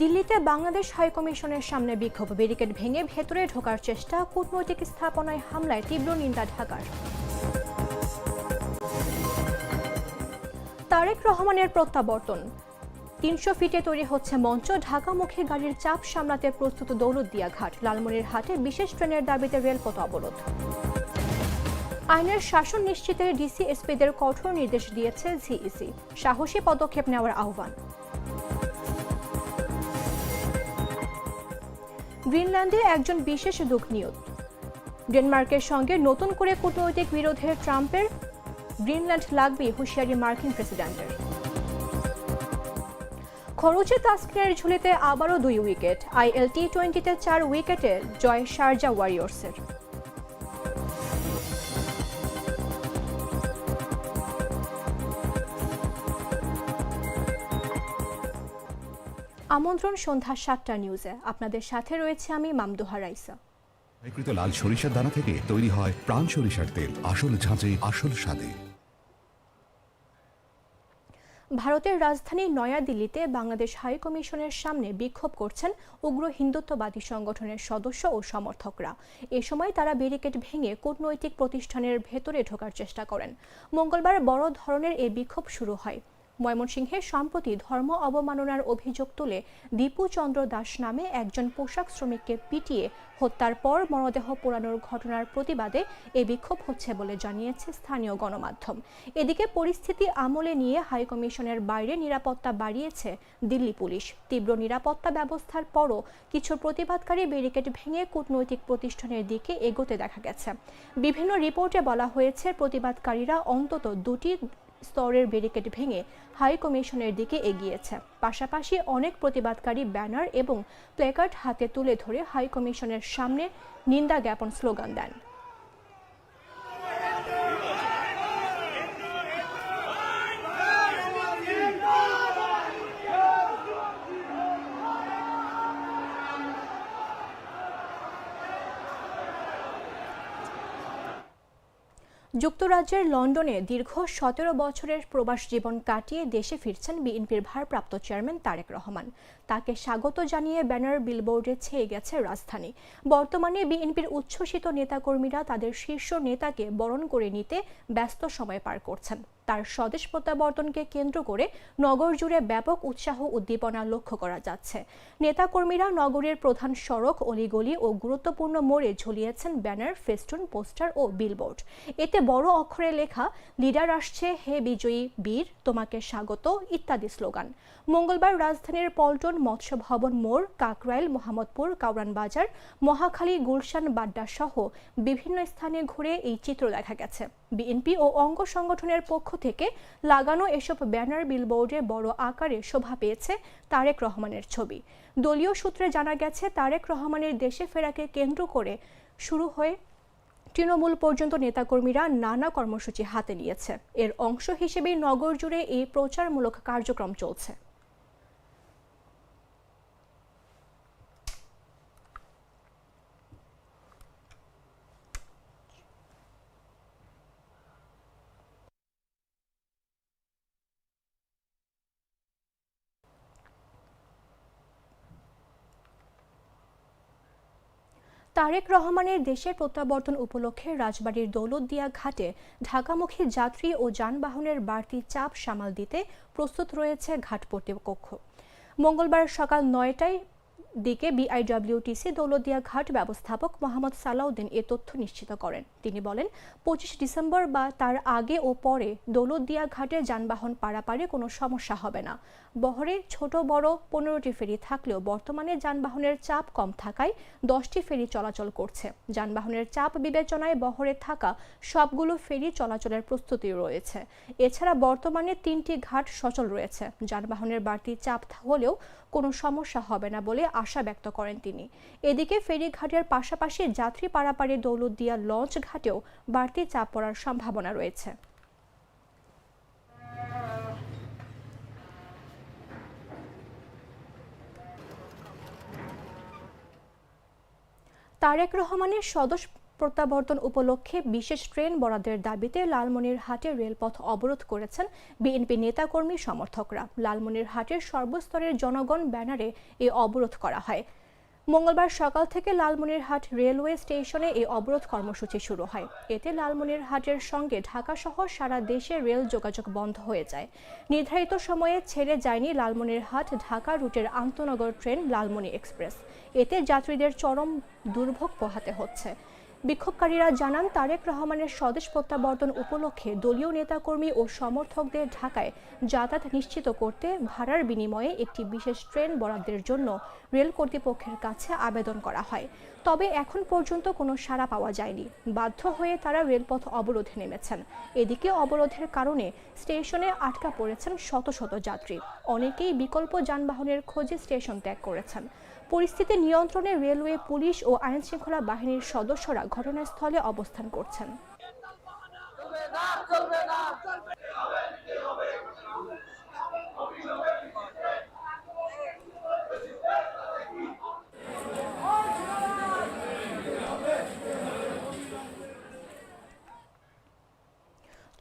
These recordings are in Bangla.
দিল্লিতে বাংলাদেশ হাইকমিশনের সামনে বিক্ষোভ। ব্যারিকেড ভেঙে ভেতরে ঢোকার চেষ্টা, কূটনৈতিক স্থাপনায় হামলায় তীব্র নিন্দা ঢাকার। তারেক রহমানের প্রত্যাবর্তন। তিনশো ফিটে তৈরি হচ্ছে মঞ্চ ঢাকামুখী গাড়ির চাপ সামলাতে প্রস্তুত দৌলতদিয়া ঘাট। লালমনির হাটে বিশেষ ট্রেনের দাবিতে রেলপথ অবরোধ। আইনের শাসন নিশ্চিতে ডিসি এসপিদের কঠোর নির্দেশ দিয়েছে জিইসি। সাহসী পদক্ষেপ নেওয়ার আহ্বান। গ্রিনল্যান্ডে একজন বিশেষ দূত নিয়োগ ডেনমার্কের সঙ্গে নতুন করে কূটনৈতিক বিরোধের ট্রাম্পের গ্রিনল্যান্ড লাগবে হুঁশিয়ারি মার্কিন প্রেসিডেন্টের। খরচে তাস্কিনের ঝুলিতে আবারও দুই উইকেট, আইএল টি টোয়েন্টিতে চার উইকেটে জয় শারজা ওয়ারিয়র্সের। আমন্ত্রণ সন্ধ্যা সাতটা নিউজে। আপনাদের সাথে রয়েছে আমি মামদোহা রাইসা। বিকৃত লাল সরিষার দানা থেকে তৈরি হয় প্রাণ সরিষার তেল। আসল ঝাঁঝে আসল স্বাদে। ভারতের রাজধানী নয়াদিল্লিতে বাংলাদেশ হাই কমিশনের সামনে বিক্ষোভ করছেন উগ্র হিন্দুত্ববাদী সংগঠনের সদস্য ও সমর্থকরা। এ সময় তারা ব্যারিকেড ভেঙে কূটনৈতিক প্রতিষ্ঠানের ভেতরে ঢোকার চেষ্টা করেন। মঙ্গলবার বড় ধরনের এই বিক্ষোভ শুরু হয়। ময়মনসিংহে সম্প্রতি ধর্ম অবমাননার অভিযোগ তুলে দীপু চন্দ্র দাস নামে একজন পোশাক শ্রমিককে পিটিয়ে হত্যার পর মরদেহ পোড়ানোর ঘটনার প্রতিবাদে এ বিক্ষোভ হচ্ছে বলে জানিয়েছে স্থানীয় গণমাধ্যম। এদিকে পরিস্থিতি আমলে নিয়ে হাইকমিশনের বাইরে নিরাপত্তা বাড়িয়েছে দিল্লি পুলিশ। তীব্র নিরাপত্তা ব্যবস্থার পরও কিছু প্রতিবাদকারী ব্যারিকেড ভেঙে কূটনৈতিক প্রতিষ্ঠানের দিকে এগোতে দেখা গেছে। বিভিন্ন রিপোর্টে বলা হয়েছে, প্রতিবাদকারীরা অন্তত দুটি স্তরের ব্যারিকেড ভেঙে হাই কমিশনের দিকে এগিয়েছে। পাশাপাশি অনেক প্রতিবাদকারী ব্যানার এবং প্লেকার্ড হাতে তুলে ধরে হাই কমিশনের সামনে নিন্দা জ্ঞাপন স্লোগান দেন। যুক্তরাজ্যের লন্ডনে দীর্ঘ সতেরো বছরের প্রবাস জীবন কাটিয়ে দেশে ফিরছেন বিএনপির ভারপ্রাপ্ত চেয়ারম্যান তারেক রহমান। তাকে স্বাগত জানিয়ে ব্যানার বিলবোর্ডে ছেয়ে গেছে রাজধানী। বর্তমানে বিএনপির উচ্ছ্বসিত নেতাকর্মীরা তাদের শীর্ষ নেতাকে বরণ করে নিতে ব্যস্ত সময় পার করছেন। তার স্বদেশ প্রত্যাবর্তনকে কেন্দ্র করে নগর জুড়ে ব্যাপক উৎসাহ উদ্দীপনা লক্ষ্য করা যাচ্ছে। নেতাকর্মীরা নগরের প্রধান সড়ক, অলিগলি ও গুরুত্বপূর্ণ মোড়ে ঝুলিয়েছেন ব্যানার, ফেস্টুন, পোস্টার ও বিলবোর্ড। এতে বড় অক্ষরে লেখা, লিডার আসছে, হে বিজয়ী বীর, তোমাকে স্বাগত ইত্যাদি স্লোগান। মঙ্গলবার রাজধানীর পল্টন মৎস্য ভবন মোড়, কাকরাইল, মোহাম্মদপুর কাউরান বাজার মহাখালী, গুলশান বাড্ডা সহ বিভিন্ন স্থানে ঘুরে এই চিত্র দেখা গেছে। বিএনপি ও অঙ্গ সংগঠনের পক্ষ থেকে লাগানো এসব ব্যানার বিলবোর্ডে বড় আকারে শোভা পেয়েছে তারেক রহমানের ছবি। দলীয় সূত্রে জানা গেছে, তারেক রহমানের দেশে ফেরাকে কেন্দ্র করে শুরু হয়ে তৃণমূল পর্যন্ত নেতাকর্মীরা নানা কর্মসূচি হাতে নিয়েছে। এর অংশ হিসেবেই নগর জুড়ে এই প্রচারমূলক কার্যক্রম চলছে। তারেক রহমানের দেশের প্রত্যাবর্তন উপলক্ষে রাজবাড়ির দৌলতদিয়া ঘাটে ঢাকামুখী যাত্রী ও যানবাহনের বাড়তি চাপ সামাল দিতে প্রস্তুত রয়েছে ঘাট কর্তৃপক্ষ। মঙ্গলবার সকাল নয়টায় দিকে বিআইডব্লিউটিসি দৌলতদিয়া ঘাট ব্যবস্থাপক মোহাম্মদ সালাউদ্দিন এ তথ্য নিশ্চিত করেন। তিনি বলেন, পঁচিশ ডিসেম্বর বা তার আগে ও পরে দৌলতদিয়া ঘাটে যানবাহন পারাপারে কোনো সমস্যা হবে না। বহরে ছোট, বড় পনেরোটি ফেরি থাকলেও বর্তমানে যানবাহনের চাপ কম থাকায় দশটি ফেরি চলাচল করছে। যানবাহনের চাপ বিবেচনায় বহরে থাকা সবগুলো ফেরি চলাচলের প্রস্তুতি রয়েছে। এছাড়া বর্তমানে তিনটি ঘাট সচল রয়েছে। যানবাহনের বাড়তি চাপ হলেও কোনো সমস্যা হবে না বলে আশা ব্যক্ত করেন তিনি। এদিকে ফেরিঘাটের পাশাপাশি যাত্রী পারাপারে দৌলতদিয়া লঞ্চ ঘাটেও বাড়তি চাপ পড়ার সম্ভাবনা রয়েছে। তারেক রহমানের স্বদেশ প্রত্যাবর্তন উপলক্ষে বিশেষ ট্রেন বরাদ্দের দাবিতে লালমনির লালমনিরহাটে রেলপথ অবরোধ করেছেন বিএনপি নেতাকর্মী সমর্থকরা। লালমনিরহাটের সর্বস্তরের জনগণ ব্যানারে এই অবরোধ করা হয়। মঙ্গলবার সকাল থেকে লালমনিরহাট রেলওয়ে স্টেশনে এই অবরোধ কর্মসূচি শুরু হয়। এতে লালমনিরহাটের সঙ্গে ঢাকা সহ সারা দেশে রেল যোগাযোগ বন্ধ হয়ে যায়। নির্ধারিত সময়ে ছেড়ে যায়নি লালমনিরহাট ঢাকা রুটের আন্তনগর ট্রেন লালমনি এক্সপ্রেস। এতে যাত্রীদের চরম দুর্ভোগ পোহাতে হচ্ছে। বিক্ষোভকারীরা জানান, তারেক রহমানের স্বদেশ প্রত্যাবর্তন উপলক্ষে দলীয় নেতাকর্মী ও সমর্থকদের ঢাকায় যাতায়াত নিশ্চিত করতে ভাড়ার বিনিময়ে একটি বিশেষ ট্রেন বরাদ্দের জন্য রেল কর্তৃপক্ষের কাছে আবেদন করা হয়। তবে এখন পর্যন্ত কোনো সাড়া পাওয়া যায়নি। বাধ্য হয়ে তারা রেলপথ অবরোধে নেমেছেন। এদিকে অবরোধের কারণে স্টেশনে আটকা পড়েছেন শত শত যাত্রী। অনেকেই বিকল্প যানবাহনের খোঁজে স্টেশন ত্যাগ করেছেন। পরিস্থিতি নিয়ন্ত্রণে রেলওয়ে পুলিশ ও আইনশৃঙ্খলা বাহিনীর সদস্যরা ঘটনাস্থলে অবস্থান করছেন।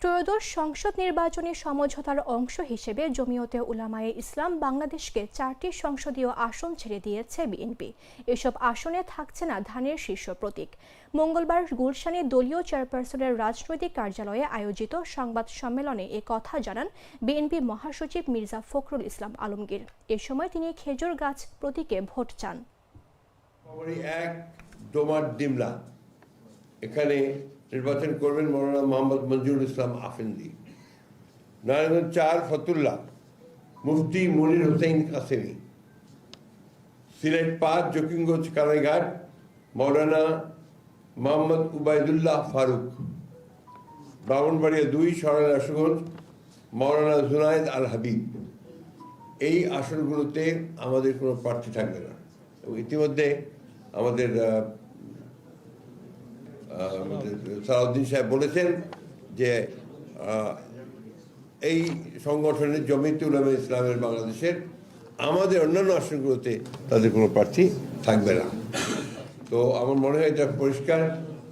ত্রয়োদশ সংসদ নির্বাচনী সমঝোতার অংশ হিসেবে জমিয়তে উলামায়ে ইসলাম বাংলাদেশকে চারটি সংসদীয় আসন ছেড়ে দিয়েছে বিএনপি। এসব আসনে থাকছে না ধানের শীর্ষ প্রতীক। মঙ্গলবার গুলশানে দলীয় চেয়ারপারসনের রাজনৈতিক কার্যালয়ে আয়োজিত সংবাদ সম্মেলনে এ কথা জানান বিএনপি মহাসচিব মির্জা ফখরুল ইসলাম আলমগীর। এ সময় তিনি খেজুর গাছ প্রতীকে ভোট চান। এক ডোমার ডিমলা। এখানে নির্বাচন করবেন মৌলানা মোহাম্মদ মঞ্জুর ইসলাম আফেন্দি, নারায়ণগঞ্জ চার ফতুল্লাহ, মুফতি মনির হোসেন কাসেমি, সিলেট পাঁচ, জকিমগঞ্জ কানাইঘাট মৌলানা মোহাম্মদ উবায়দুল্লাহ ফারুক, ব্রাহ্মণবাড়িয়া দুই, সরাইল আশুগঞ্জ, মৌলানা জুনায়েদ আল হাবিব। এই আসনগুলোতে আমাদের কোনো প্রার্থী থাকবে না। এবং ইতিমধ্যে আমাদের সালাউদ্দিন সাহেব বলেছেন যে এই সংগঠনের জমিতে উলামা ইসলামের বাংলাদেশের আমাদের অন্যান্য আসনগুলোতে তাদের কোনো প্রার্থী থাকবে না। তো আমার মনে হয় এটা পরিষ্কার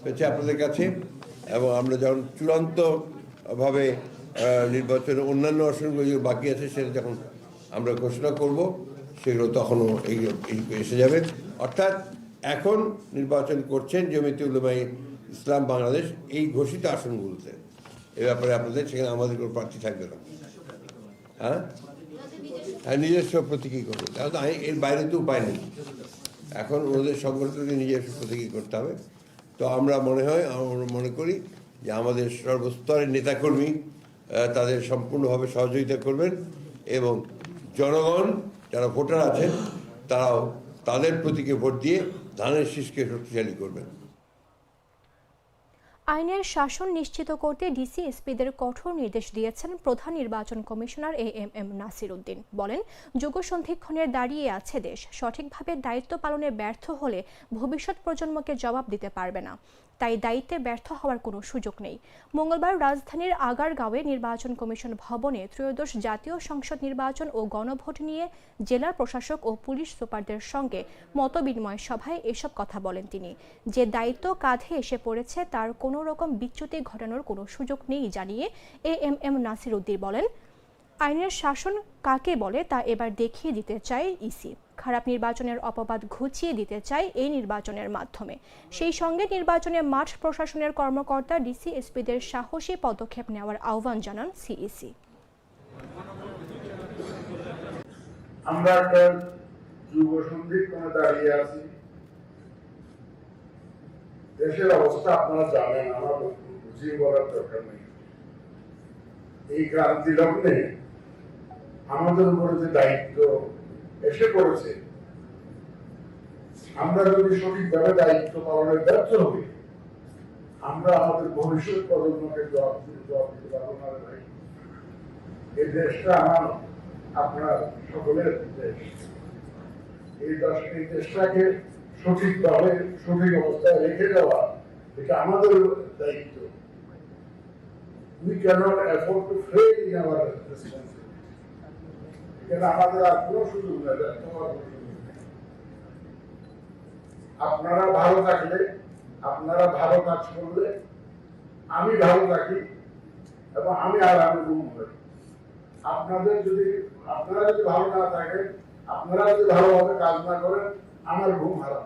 হয়েছে আপনাদের কাছে এবং আমরা যখন চূড়ান্তভাবে আহ, নির্বাচনের অন্যান্য আসনগুলো যেগুলো বাকি আছে সেটা যখন আমরা ঘোষণা করব সেগুলো তখনও এই- এসে যাবে। অর্থাৎ এখন নির্বাচন করছেন জমিতে উলমাই ইসলাম বাংলাদেশ এই ঘোষিত আসনগুলোতে। এ ব্যাপারে আপনাদের সেখানে আমাদের কোনো প্রার্থী থাকবে না। হ্যাঁ? হ্যাঁ নিজস্ব প্রতীকী করবে। তাহলে আই- এর বাইরে তো উপায় নেই। এখন ওদের সংগঠনকে নিজস্ব প্রতীকী করতে হবে। তো আমরা মনে হয়, আমরা মনে করি যে আমাদের সর্বস্তরের নেতাকর্মী তাদের সম্পূর্ণভাবে সহযোগিতা করবেন এবং জনগণ যারা ভোটার আছেন, তারাও তাদের প্রতীকে ভোট দিয়ে ধানের শীষকে শক্তিশালী করবেন। আইনের শাসন নিশ্চিত করতে ডিসি এসপিদের কঠোর নির্দেশ দিয়েছেন প্রধান নির্বাচন commissioner A M M Nasir Uddin. বলেন, যুগ সন্ধিক্ষণে দাঁড়িয়ে আছে দেশ। সঠিকভাবে দায়িত্ব পালনে ব্যর্থ হলে ভবিষ্যৎ প্রজন্মকে জবাব দিতে পারবে না। তাই দায়িত্বে ব্যর্থ হওয়ার কোনো সুযোগ নেই। মঙ্গলবার রাজধানীর আগারগাঁওয়ে নির্বাচন কমিশন ভবনে ত্রয়োদশ জাতীয় সংসদ নির্বাচন ও গণভোট নিয়ে জেলার প্রশাসক ও পুলিশ সুপারদের সঙ্গে মতবিনিময় সভায় এসব কথা বলেন তিনি। যে দায়িত্ব কাঁধে এসে পড়েছে তার কোনো রকম বিচ্যুতি ঘটানোর কোনো সুযোগ নেই জানিয়ে A M M Nasir Uddin বলেন আইনের শাসন কাকে বলে তা এবার দেখিয়ে দিতে চায় ইসি। খারাপ নির্বাচনের অপবাদ ঘুচিয়ে দিতে চায় এই নির্বাচনের মাধ্যমে। সেই সঙ্গে নির্বাচনে মাঠ প্রশাসনের কর্মকর্তা, ডিসি, এসপিদের সাহসী পদক্ষেপ নেওয়ার আহ্বান জানান সিইসি। আমরা দাঁড়িয়ে আছি। দেশের অবস্থা আপনারা জানেন, আমার বুঝিয়ে বলার দরকার নেই। এই ক্রান্তি লগ্নে আমাদের উপরে যে দায়িত্ব এসে পড়েছে, আমরা যদি সঠিকভাবে দায়িত্ব পালনে ব্যর্থ হই, আমরা আমাদের ভবিষ্যৎ প্রজন্মকে জবাব দিতে জবাব দিতে পারব না ভাই। এই দেশটা আমার, আপনার সকলের দেশ। এই দশ, এই দেশটাকে সঠিকভাবে, সঠিক অবস্থায় রেখে দেওয়া, এটা আমাদের দায়িত্ব। We cannot afford to fail in our responsibility. আপনারা ভালো থাকলে, আপনারা ভালো কাজ করলে, আমি ভালো থাকি এবং আমি আর আমি ঘুম হই আপনাদের যদি, আপনারা যদি ভালো না থাকেন, আপনারা যদি ভালোভাবে কাজ না করেন, আমার ঘুম হারাম।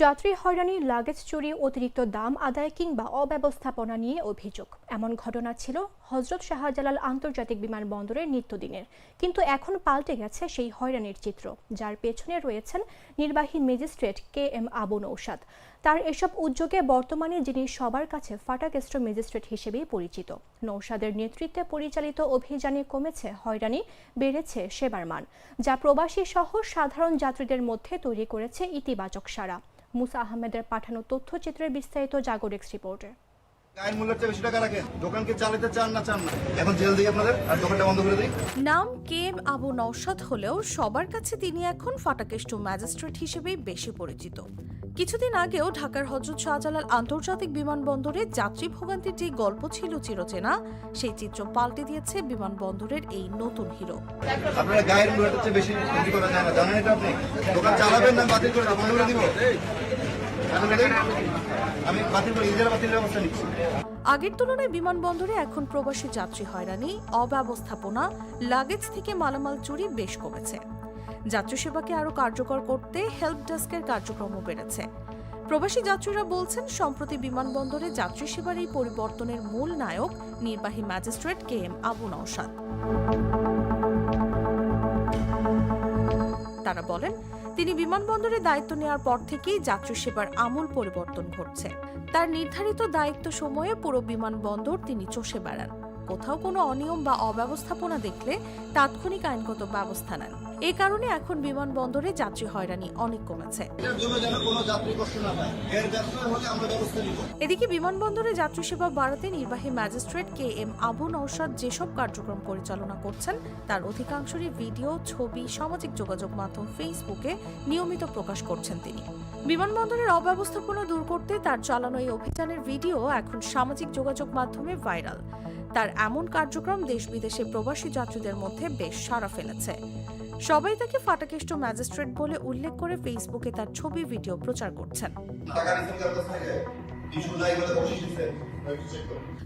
যাত্রী হয়রানি লাগেজ চুরি, অতিরিক্ত দাম আদায় কিংবা অব্যবস্থাপনা নিয়ে অভিযোগ। এমন ঘটনা ছিল হজরত শাহজালাল আন্তর্জাতিক বিমানবন্দরের নিত্যদিনের। কিন্তু এখন পাল্টে গেছে সেই হয়রানির চিত্র, যার পেছনে রয়েছেন নির্বাহী magistrate K M Abu Naushad তার এসব উদ্যোগে বর্তমানে যিনি সবার কাছে ফাটাকেস্ট ম্যাজিস্ট্রেট হিসেবেই পরিচিত। নৌসাদের নেতৃত্বে পরিচালিত অভিযানে কমেছে হয়রানি, বেড়েছে সেবার মান, যা প্রবাসী সহ সাধারণ যাত্রীদের মধ্যে তৈরি করেছে ইতিবাচক সাড়া। মুসা আহমেদের পাঠানো তথ্যচিত্রের বিস্তারিত জাগরিক্স রিপোর্টে। গায়ের মূল্যের চেয়ে বেশি টাকা রাখেন দোকানকে চালাতে চান না চান না। এখন জেল দিই আপনাদের আর দোকানটা বন্ধ করে দিই। নাম কে এম আবু নওশাদ হলেও সবার কাছে তিনি এখন ফাটাকেষ্ট ম্যাজিস্ট্রেট হিসেবেই বেশি পরিচিত। কিছুদিন আগেও ঢাকার হজরত শাহজালাল আন্তর্জাতিক বিমানবন্দরে যাত্রী ভোগান্তির যে গল্প ছিল চিরচেনা সেই চিত্র পাল্টে দিয়েছে বিমানবন্দরের এই নতুন হিরো। আপনারা গায়ের মূল্যের বেশি করা যায় না। জানেন এটা আপনি? দোকান চালাবেন না বাতিল করে বন্ধ করে দিব। আমি বাতিল করে নিজেরা বাতিল ব্যবস্থা নিচ্ছি। আগের তুলনায় বিমানবন্দরে এখন প্রবাসী যাত্রী হয়রানি অব্যবস্থাপনা লাগেজ থেকে মালামাল চুরি বেশ কমেছে। যাত্রী সেবাকে আরও কার্যকর করতে হেল্প ডেস্কের কার্যক্রমও বেড়েছে। প্রবাসী যাত্রীরা বলছেন, সম্প্রতি বিমানবন্দরে যাত্রী সেবার এই পরিবর্তনের মূল নায়ক নির্বাহী magistrate K M Abu Naushad. তারা বলেন, তিনি বিমানবন্দরে দায়িত্ব নেওয়ার পর থেকেই যাত্রী সেবার আমূল পরিবর্তন ঘটছে। তার নির্ধারিত দায়িত্ব সময়ে পুরো বিমানবন্দর তিনি চষে বেড়ান। কোথাও কোনো অনিয়ম বা অব্যবস্থাপনা দেখলে তাৎক্ষণিক আইনগত ব্যবস্থা নেন। এ কারণে এখন বিমানবন্দরে যাত্রী হয়রানি অনেক কমেছে। এদিকে বিমানবন্দরে যাত্রী সেবা বাড়াতে নির্বাহী magistrate K M Abu Naushad যেসব কার্যক্রম পরিচালনা করছেন তার অধিকাংশরই ভিডিও ছবি সামাজিক যোগাযোগ মাধ্যম ফেসবুকে নিয়মিত প্রকাশ করছেন তিনি। বিমানবন্দরের অব্যবস্থাপনা দূর করতে তার চালানো এই অভিযানের ভিডিও এখন সামাজিক যোগাযোগ মাধ্যমে ভাইরাল। তার এমন কার্যক্রম দেশ বিদেশে প্রবাসী যাত্রীদের মধ্যে বেশ সাড়া ফেলেছে। সবাই তাকে ফাটাকেষ্ট ম্যাজিস্ট্রেট বলে উল্লেখ করে ফেসবুকে তার ছবি, ভিডিও প্রচার করছেন।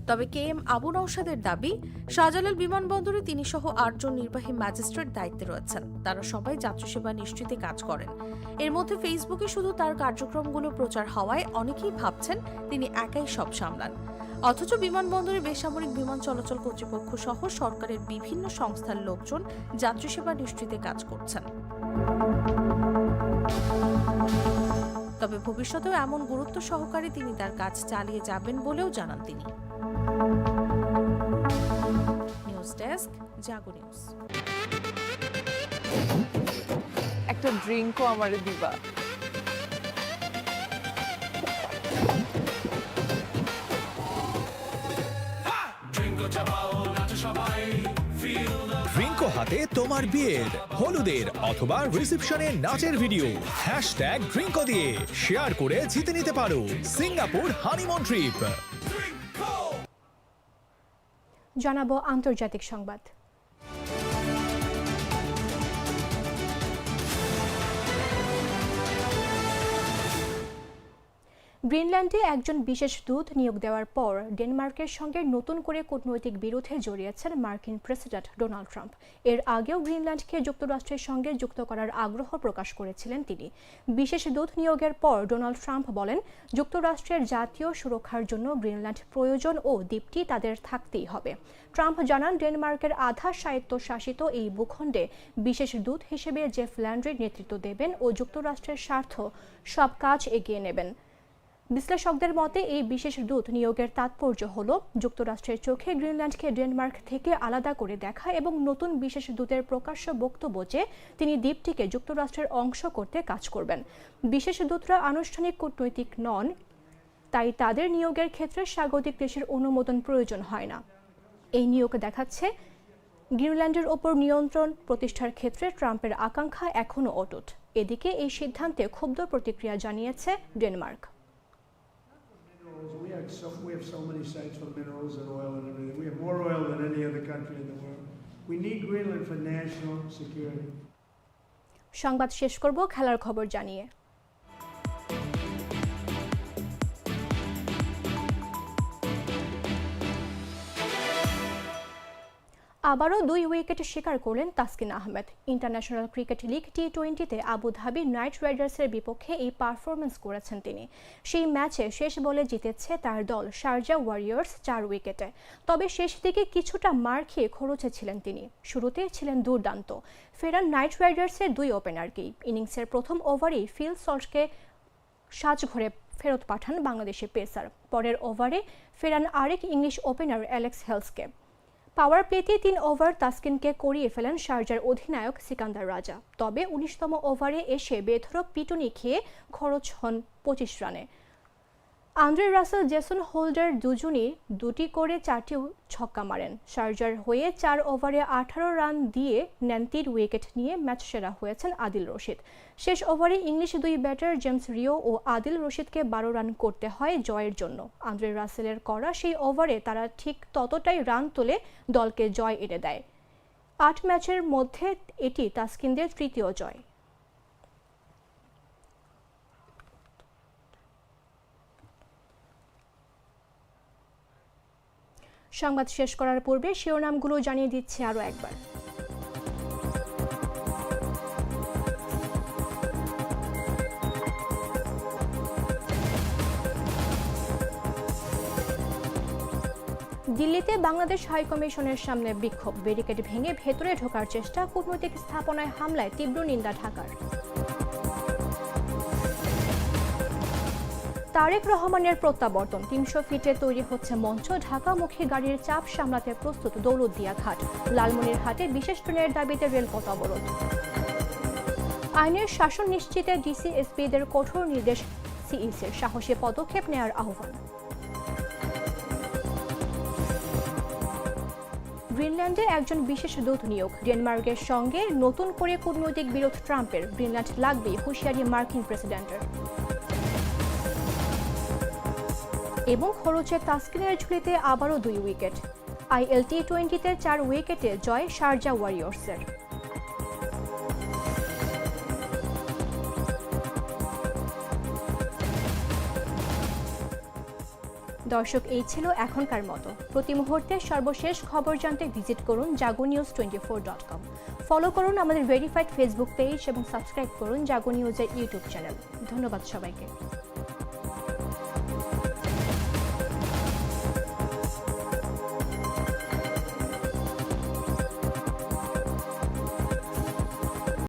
তবে কে এম আবু নওশাদের দাবি, শাহজালাল বিমানবন্দরে তিনি সহ আটজন নির্বাহী ম্যাজিস্ট্রেট দায়িত্বে রয়েছেন। তারা সবাই যাত্রী সেবা নিশ্চিতে কাজ করেন। এর মধ্যে ফেসবুকে শুধু তার কার্যক্রমগুলো প্রচার হওয়ায় অনেকেই ভাবছেন তিনি একাই সব সামলান। অথচ বিমানবন্দরে বেসামরিক বিমান চলাচল কর্তৃপক্ষ সহ সরকারের বিভিন্ন সংস্থার লোকজন যাত্রী সেবা নিশ্চিতে কাজ করছেন। তবে ভবিষ্যতেও এমন গুরুত্ব সহকারে তিনি তার কাজ চালিয়ে যাবেন বলেও জানান তিনি। News desk, Jago news. একটা ড্রিঙ্কও আমার দিবা। ড্রিঙ্কো হাতে তোমার বিয়ের, হলুদের অথবা রিসেপশনের নাচের ভিডিও হ্যাশট্যাগ ড্রিঙ্কো দিয়ে শেয়ার করে জিতে নিতে পারো সিঙ্গাপুর হানিমুন ট্রিপ জানাব আন্তর্জাতিক সংবাদ। গ্রিনল্যান্ডে একজন বিশেষ দূত নিয়োগ দেওয়ার পর ডেনমার্কের সঙ্গে নতুন করে কূটনৈতিক বিরোধে জড়িয়েছেন মার্কিন প্রেসিডেন্ট ডোনাল্ড ট্রাম্প। এর আগেও গ্রিনল্যান্ডকে যুক্তরাষ্ট্রের সঙ্গে যুক্ত করার আগ্রহ প্রকাশ করেছিলেন তিনি। বিশেষ দূত নিয়োগের পর ডোনাল্ড ট্রাম্প বলেন, যুক্তরাষ্ট্রের জাতীয় সুরক্ষার জন্য গ্রিনল্যান্ড প্রয়োজন ও দ্বীপটি তাদের থাকতেই হবে। ট্রাম্প জানান, ডেনমার্কের আধা স্বায়ত্তশাসিত এই ভূখণ্ডে বিশেষ দূত হিসেবে জেফ ল্যান্ড্রির নেতৃত্ব দেবেন ও যুক্তরাষ্ট্রের স্বার্থ সব কাজ এগিয়ে নেবেন। বিশ্লেষকদের মতে, এই বিশেষ দূত নিয়োগের তাৎপর্য হল যুক্তরাষ্ট্রের চোখে গ্রিনল্যান্ডকে ডেনমার্ক থেকে আলাদা করে দেখা এবং নতুন বিশেষ দূতের প্রকাশ্য বক্তব্য যে তিনি দ্বীপটিকে যুক্তরাষ্ট্রের অংশ করতে কাজ করবেন। বিশেষ দূতরা আনুষ্ঠানিক কূটনৈতিক নন, তাই তাদের নিয়োগের ক্ষেত্রে স্বাগতিক দেশের অনুমোদন প্রয়োজন হয় না। এই নিয়োগ দেখাচ্ছে গ্রিনল্যান্ডের ওপর নিয়ন্ত্রণ প্রতিষ্ঠার ক্ষেত্রে ট্রাম্পের আকাঙ্ক্ষা এখনও অটুট। এদিকে এই সিদ্ধান্তে ক্ষুব্ধ প্রতিক্রিয়া জানিয়েছে Denmark. Got so, we have so many sites for minerals and oil and everything. We have more oil than any other country in the world. We need Greenland for national security. সংবাদ শেষ করব খেলার খবর জানিয়ে আবারও দুই উইকেট শিকার করলেন Taskin Ahmed. International cricket league T টোয়েন্টিতে আবুধাবি নাইট রাইডার্সের বিপক্ষে এই পারফরমেন্স করেছেন তিনি। সেই ম্যাচে শেষ বলে জিতেছে তার দল শারজা ওয়ারিয়র্স চার উইকেটে। তবে শেষ দিকে কিছুটা মার খেয়ে খরচে ছিলেন তিনি। শুরুতে ছিলেন দুর্দান্ত। ফেরান নাইট রাইডার্সের দুই ওপেনারকেই ইনিংসের প্রথম ওভারেই ফিল সল্টকে সাজঘরে ফেরত পাঠান বাংলাদেশের পেসার। পরের ওভারে ফেরান আরেক ইংলিশ ওপেনার অ্যালেক্স হেলসকে। পাওয়ার প্লেতে তিন ওভার তাসকিনকে করিয়ে ফেলেন শারজার অধিনায়ক সিকান্দার রাজা। তবে উনিশতম ওভারে এসে বেধরক পিটুনি খেয়ে খরচ হন পঁচিশ রানে। আন্দ্রে রাসেল, জেসন হোল্ডার দুজনই দুটি করে চারটি ছক্কা মারেন। শারজার হয়ে চার ওভারে আঠারো রান দিয়ে নেন তিন উইকেট নিয়ে ম্যাচ সেরা হয়েছেন আদিল রশিদ। শেষ ওভারে ইংলিশ দুই ব্যাটার জেমস রিও ও আদিল রশিদকে বারো রান করতে হয় জয়ের জন্য। আন্দ্রে রাসেলের করা সেই ওভারে তারা ঠিক ততটাই রান তুলে দলকে জয় এনে দেয়। আট ম্যাচের মধ্যে এটি তাসকিনদের তৃতীয় জয়। সংবাদ শেষ করার পূর্বে শিরোনামগুলো জানিয়ে দিচ্ছে আরও একবার। দিল্লিতে বাংলাদেশ হাইকমিশনের সামনে বিক্ষোভ। ব্যারিকেড ভেঙে ভেতরে ঢোকার চেষ্টা। কূটনৈতিক স্থাপনায় হামলায় তীব্র নিন্দা ঢাকার। তারেক রহমানের প্রত্যাবর্তন। তিনশো ফিটে তৈরি হচ্ছে মঞ্চ। ঢাকামুখী গাড়ির চাপ সামলাতে প্রস্তুত দৌলতদিয়া ঘাট লালমনিরহাটে বিশেষ ট্রেনের দাবিতে রেলপথ অবরোধ। আইনের শাসন নিশ্চিতে ডিসিএসপিদের কঠোর নির্দেশ সিইসির। সাহসী পদক্ষেপ নেয়ার আহ্বান। গ্রিনল্যান্ডে একজন বিশেষ দূত নিয়োগ। ডেনমার্কের সঙ্গে নতুন করে কূটনৈতিক বিরোধ ট্রাম্পের। গ্রিনল্যান্ড লাগবে হুঁশিয়ারি মার্কিন প্রেসিডেন্টের। এবং খরচে তাসকিনের ঝুলিতে আবারও দুই উইকেট। আইএল টি টোয়েন্টিতে চার উইকেটে জয় শারজা ওয়ারিয়র্সের। দর্শক, এই ছিল এখনকার মতো। প্রতি মুহূর্তে সর্বশেষ খবর জানতে ভিজিট করুন Jago news twenty four dot com follow করুন আমাদের ভেরিফাইড ফেসবুক পেজ এবং সাবস্ক্রাইব করুন জাগো নিউজের ইউটিউব চ্যানেল ধন্যবাদ সবাইকে।